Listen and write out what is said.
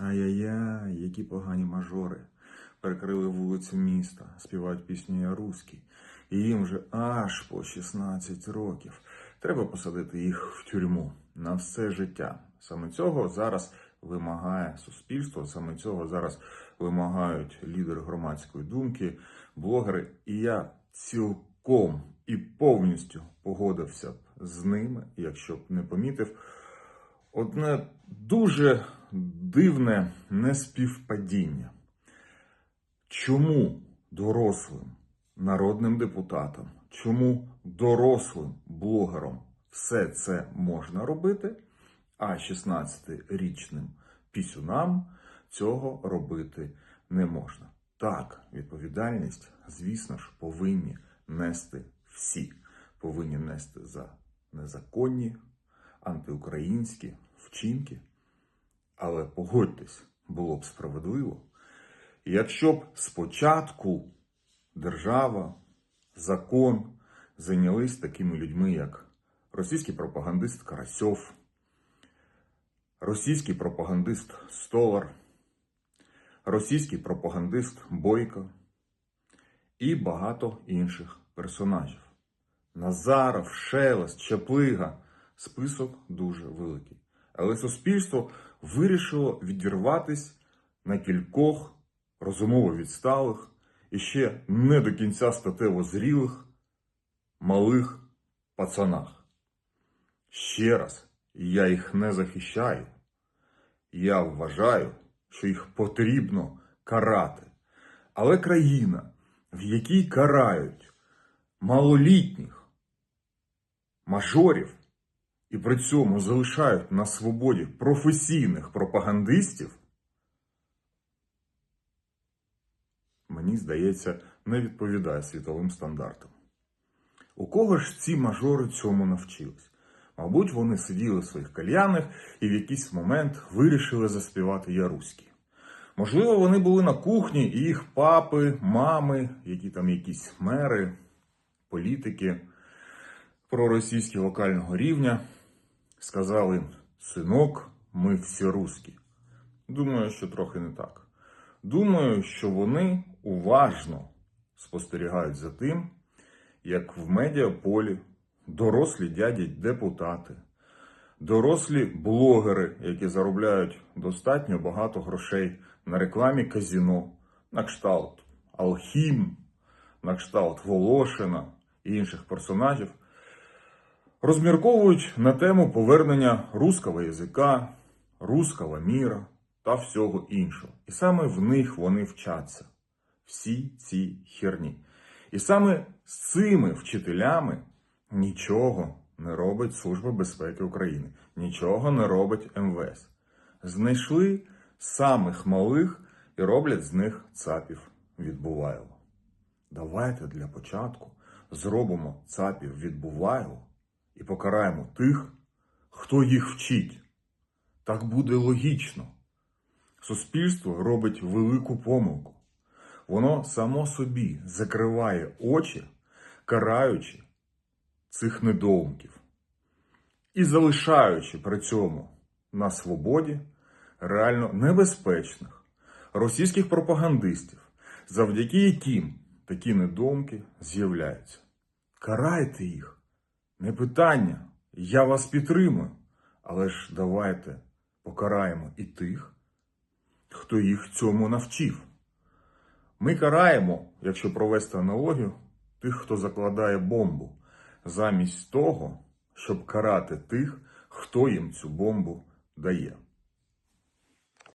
Ай-яй-яй, які погані мажори. Перекрили вулицю міста, співають пісню «Я руський». І їм вже аж по 16 років. Треба посадити їх в тюрму на все життя. Саме цього зараз вимагає суспільство, саме цього зараз вимагають лідери громадської думки, блогери. І я цілком і повністю погодився б з ними, якщо б не помітив одне дуже дивне неспівпадіння. Чому дорослим народним депутатам, чому дорослим блогерам все це можна робити, а 16-річним пісюнам цього робити не можна? Так, відповідальність, звісно ж, повинні нести всі. Повинні нести за незаконні, антиукраїнські вчинки. Але погодьтесь, було б справедливо, якщо б спочатку держава, закон зайнялись такими людьми, як російський пропагандист Карасьов, російський пропагандист Столар, російський пропагандист Бойко і багато інших персонажів. Назаров, Шелест, Чаплига список дуже великий. Але суспільство вирішило відірватись на кількох розумово відсталих і ще не до кінця статево зрілих малих пацанах. Ще раз, я їх не захищаю. Я вважаю, що їх потрібно карати. Але країна, в якій карають малолітніх мажорів і при цьому залишають на свободі професійних пропагандистів, мені здається, не відповідає світовим стандартам. У кого ж ці мажори цьому навчились? Мабуть, вони сиділи в своїх кальянах і в якийсь момент вирішили заспівати я руський. Можливо, вони були на кухні, і їх папи, мами, які там якісь мери, політики проросійські локального рівня сказали: синок, ми всі русські. Думаю, що трохи не так. Думаю, що вони уважно спостерігають за тим, як в медіаполі дорослі дяді депутати, дорослі блогери, які заробляють достатньо багато грошей на рекламі казіно, на кшталт Алхім, на кшталт Волошина і інших персонажів, розмірковують на тему повернення руского язика, руского міра та всього іншого. І саме в них вони вчаться. Всі ці херні. І саме з цими вчителями нічого не робить Служба безпеки України, нічого не робить МВС. Знайшли самих малих і роблять з них цапів відбуваєво. Давайте для початку зробимо цапів відбуваєво і покараємо тих, хто їх вчить. Так буде логічно. Суспільство робить велику помилку. Воно само собі закриває очі, караючи цих недоумків і залишаючи при цьому на свободі реально небезпечних російських пропагандистів, завдяки яким такі недоумки з'являються. Карайте їх, не питання, я вас підтримую, але ж давайте покараємо і тих, хто їх цьому навчив. Ми караємо, якщо провести аналогію, тих, хто закладає бомбу, замість того, щоб карати тих, хто їм цю бомбу дає.